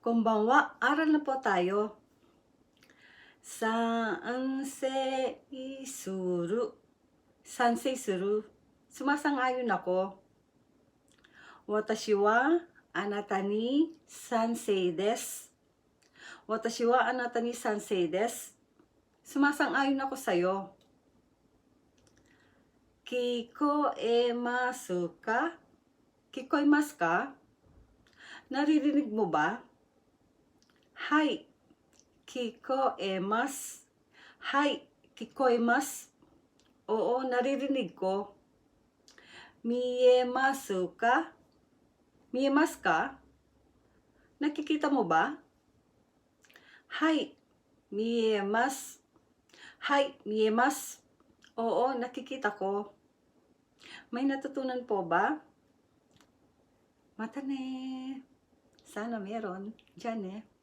Konbanwa, aral na po tayo. Sansei suru. Sansei suru. Sumasang-ayon ako. Watashi wa anata ni sansei desu. Watashi wa anata ni sansei desu. Sumasang-ayon ako sa'yo. Kikoemasu ka? Kikoemasu ka? Naririnig mo ba? Hai, kikoemasu. Hai, kikoemasu. Oo, naririnig ko. Miemasu ka? Miemasu ka? Nakikita mo ba? Hai, miemasu. Hai, miemasu. Oo, nakikita ko. May natutunan po ba? Mata ne. Sana meron. Diyan eh.